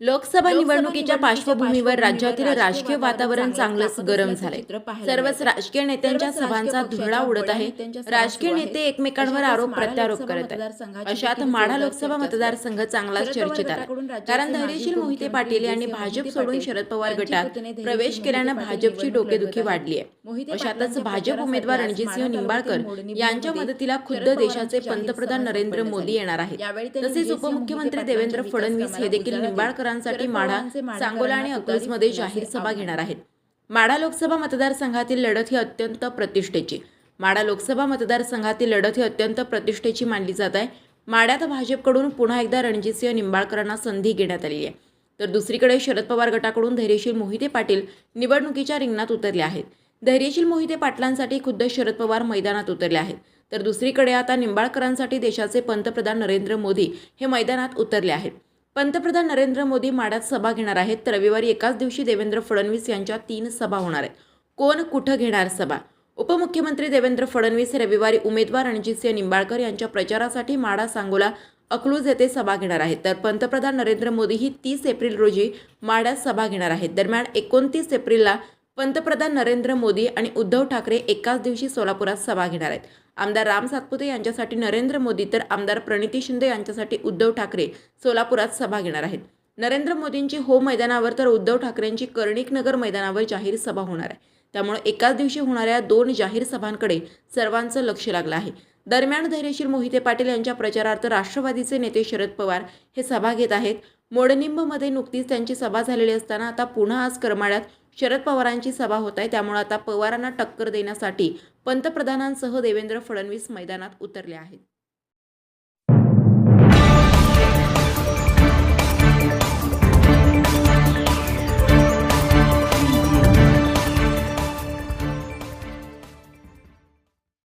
लोकसभा निवडणुकीच्या पार्श्वभूमीवर राज्यातील राजकीय वातावरण चांगलंच गरम झालंय. सर्वच राजकीय नेत्यांच्या सभांचा धुरळा उडत आहे. राजकीय नेते एकमेकांवर आरोप प्रत्यारोप करत आहेत. अशात माढा लोकसभा मतदारसंघ चांगलाच चर्चेत आला कारण धैर्यशील मोहिते पाटील यांनी भाजप सोडून शरद पवार गटात प्रवेश केल्यानं भाजपची डोकेदुखी वाढली आहे अशातच भाजप उमेदवार रणजितसिंह निंबाळकर यांच्या मदतीला खुद्द देशाचे पंतप्रधान नरेंद्र मोदी येणार आहेत. तसेच उपमुख्यमंत्री देवेंद्र फडणवीस हे देखील निंबाळकरांसाठी माढा सांगोला आणि अकलूजमध्ये जाहीर सभा घेणार आहेत. माढा लोकसभा मतदारसंघातील लढत ही अत्यंत प्रतिष्ठेची. माढा लोकसभा मतदारसंघातील लढत ही अत्यंत प्रतिष्ठेची मानली जात आहे. माढ्यात भाजपकडून पुन्हा एकदा रणजितसिंह निंबाळकरांना संधी घेण्यात आली आहे. तर दुसरीकडे शरद पवार गटाकडून धैर्यशील मोहिते पाटील निवडणुकीच्या रिंगणात उतरले आहेत. धैर्यशील मोहिते पाटलांसाठी खुद्द शरद पवार मैदानात उतरले आहेत. तर दुसरीकडे आता निंबाळकरांसाठी देशाचे पंतप्रधान नरेंद्र मोदी हे मैदानात उतरले आहेत. पंतप्रधान नरेंद्र मोदी माड्यात सभा घेणार आहेत. तर रविवारी एकाच दिवशी देवेंद्र फडणवीस यांच्या तीन सभा होणार आहेत. कोण कुठं घेणार सभा? उपमुख्यमंत्री देवेंद्र फडणवीस हे रविवारी उमेदवार रणजितसिंह निंबाळकर यांच्या प्रचारासाठी माडा सांगोला अकलूज येथे सभा घेणार आहेत. तर पंतप्रधान नरेंद्र मोदी ही तीस एप्रिल रोजी माड्यात सभा घेणार आहेत. दरम्यान एकोणतीस एप्रिलला पंतप्रधान नरेंद्र मोदी आणि उद्धव ठाकरे एकाच दिवशी सोलापुरात सभा घेणार आहेत. आमदार राम सातपुते यांच्यासाठी नरेंद्र मोदी तर आमदार प्रणिती शिंदे यांच्यासाठी उद्धव ठाकरे सोलापुरात सभा घेणार आहेत. नरेंद्र मोदींची हो मैदानावर तर उद्धव ठाकरेंची कर्णिक नगर मैदानावर जाहीर सभा होणार आहे. त्यामुळे एकाच दिवशी होणाऱ्या दोन जाहीर सभांकडे सर्वांचं लक्ष लागलं आहे. दरम्यान धैर्यशील मोहिते पाटील यांच्या प्रचारार्थ राष्ट्रवादीचे नेते शरद पवार हे सभा घेत आहेत. मोडनिंबमध्ये नुकतीच त्यांची सभा झालेली असताना आता पुन्हा आज करमाळ्यात शरद पवारांची सभा होत आहे. त्यामुळे आता पवारांना टक्कर देण्यासाठी पंतप्रधानांसह देवेंद्र फडणवीस मैदानात उतरले आहेत.